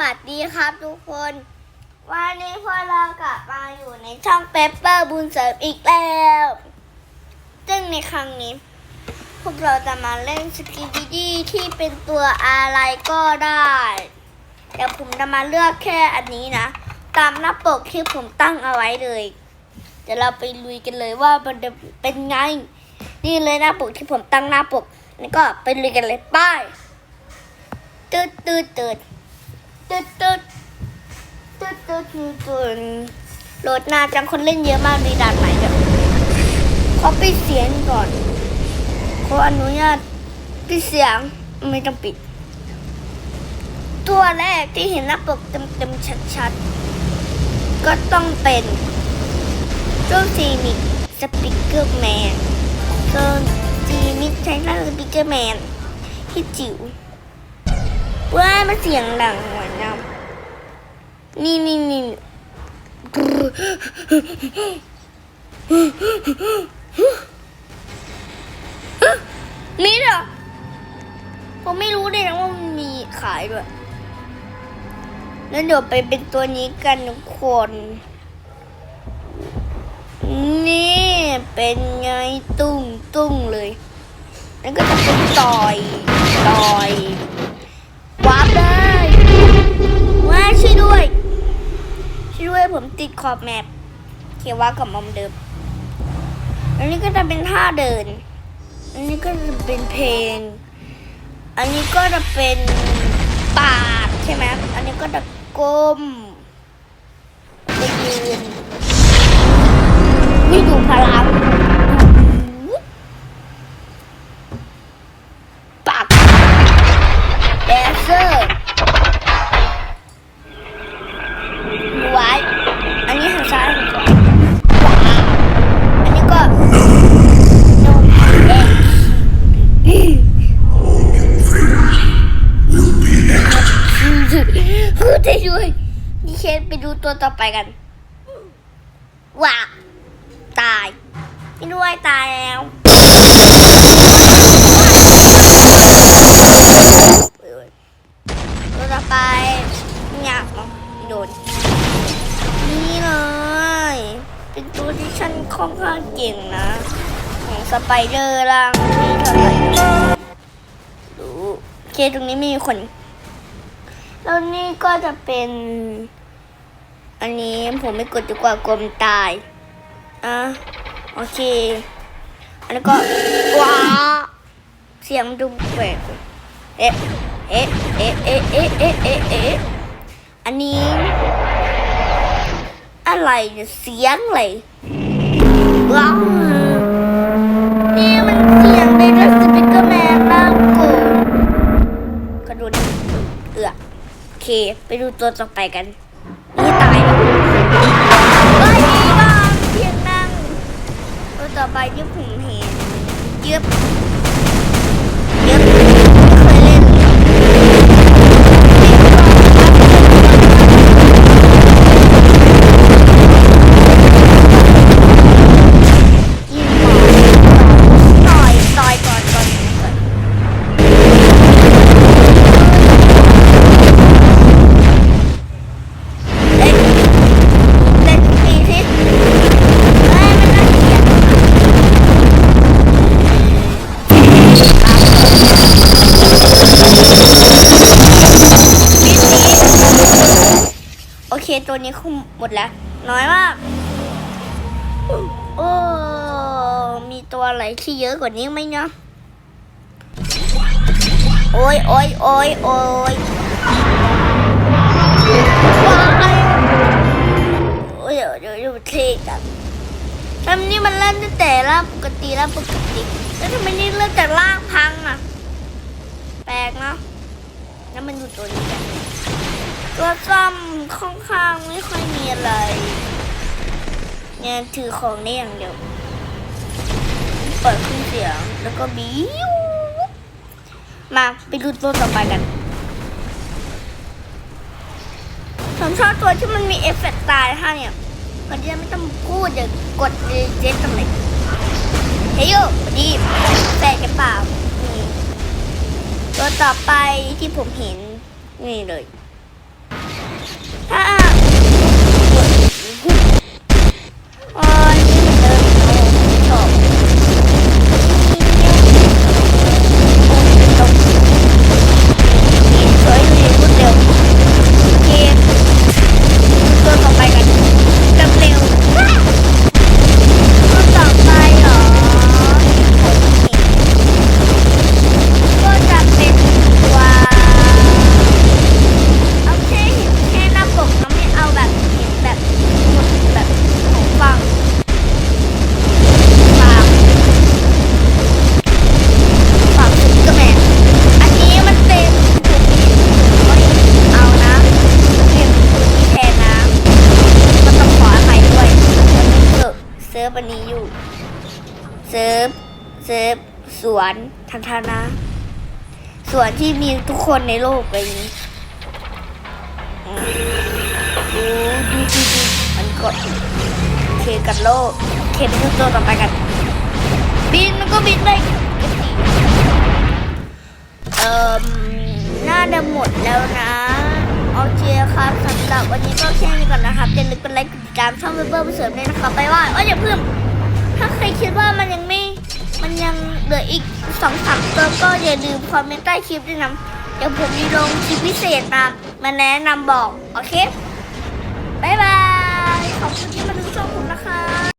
วัสดีครับทุกคน วันนี้พวกเรากลับมาอยู่ในช่องเปปเปอร์บุญเสริมอีกแล้ว ซึ่งในครั้งนี้ พวกเราจะมาเล่นสกีดีดีที่เป็นตัวอะไรก็ได้เดี๋ยวผมจะมาเลือกแค่อันนี้นะ ตามหน้าปกที่ผมตั้งเอาไว้เลยเดี๋ยวเราไปลุยกันเลยว่ามันจะเป็นไง นี่เลยหน้าปกที่ผมตั้งหน้าปกนี่ก็ไปลุยกันเลยไป้ายตืดตืดตืด ตืดตืดตืดตืดตืดตืดโหลดนานจังคนเล่นเยอะมากในด่านใหม่เดี๋ยวขอปิดเสียงก่อนขออนุญาตปิดเสียงไม่ต้องปิด ตัวแรกที่เห็นหน้าปกเต็มๆชัดๆ ก็ต้องเป็นเจ้าซีนิกสปิเกอร์แมนเจ้าซีนิกใช้หน้าสปิเกอร์แมนที่จิ๋วว้ามันเสียงดังเห มือนน้ำนี่นี่นี่มีเหรอผมไม่รู้เลยนะว่ามันมีขายด้วยแล้วเดี๋ยวไปเป็นตัวนี้กันทุกคน นี่เป็นไงตุ้งตุ้งเลย แล้วก็จะเป็นต่อยต่อยวับเลยว้าช่วยด้วย ช่วย ด้วยผมติดขอบแมปเขียนว่ากับมอมเดิม อันนี้ก็จะเป็นท่าเดิน อันนี้ก็จะเป็นเพลง อันนี้ก็จะเป็นปากใช่ไหมอันนี้ก็จะก้มจะยืนนี่ดูพลัง ดิเชนไปดูตัวต่อไปกัน ว้าตายไม่ด้วยตายแล้วตัวต่อไปเนี่ยอ๋อโดนนี่เลยเป็นตัวที่ฉันค่อนข้างเก่งนะของสไปเดอร์ล่างที่เท่าไหร่ดูโอเคตรงนี้ไม่มีคน แล้วนี่ก็จะเป็น อันนี้ผมไม่กดดีกว่ากลมตาย อะ โอเค อันนี้ก็ว้าเสียงดูแปลกเอ๊ะ เอ๊ะ เอ๊ะ เอ๊ะ เอ๊ะ เอ๊ะ เอ๊ะ เอ๊ะ อันนี้ อะไรเนี่ยเสียงอะไรว้าว ดูตัวต่อไปกัน ตัวนี้คุมหมดแล้ว น้อยมาก โอ้ มีตัวอะไรที่เยอะกว่านี้ไหมเนาะโอ้ยโอ้ยโอ้ยโอ้ยว้ายโอ้ยเดี๋ยวเดี๋ยวเดี๋ยวเทกันทำนี่มันเล่นตั้งแต่ร่างปกติร่างปกติ แล้วทำไมนี่เริ่มจากร่างพังอะ แปลกเนาะแล้วมันอยู่ตัวนี้กัน ตัวซ่อมค่อนข้างไม่ค่อยมีอะไรเนี่ยถือของได้อย่างเดียวเปิดเครื่องเสียงแล้วก็บิ้วมาไปดูตัวต่อไปกันผมชอบตัวที่มันมีเอฟเฟกต์ตายค่ะเนี่ยมันจะไม่ต้องพูดอย่ากดเจ็ตตรงไหนเฮ้ยโยดีแฟนกันเปล่านี่ตัวต่อไปที่ผมเห็นนี่เลย ถ้า ร์ฟวันนี้อยู่ เซิร์ฟ เซิร์ฟ สวนทันทานะ สวนที่มีทุกคนในโลกไปนี้ดูดูดูดูมันกดเคกับโลก เคเป็นตัวต่อไปกัน บินมันก็บินได้เอ่อน่าจะหมดแล้วนะ โอเคครับสำหรับวันนี้ก็แค่นี้ก่อนนะครับอย่าลืมกดไลค์กดติดตามช่องเบเบอร์เสริมด้วยนะครับไปว่าเอ้ยอย่าเพิ่งถ้าใครคิดว่ามันยังไม่มันยังเหลืออีกสองสามตัวก็อย่าลืมคอมเมนต์ใต้คลิปด้วยนะเดี๋ยวผมมีลงคลิปพิเศษมามาแนะนำบอกโอเคบายบายขอบคุณที่มาดูช่องผมนะคะ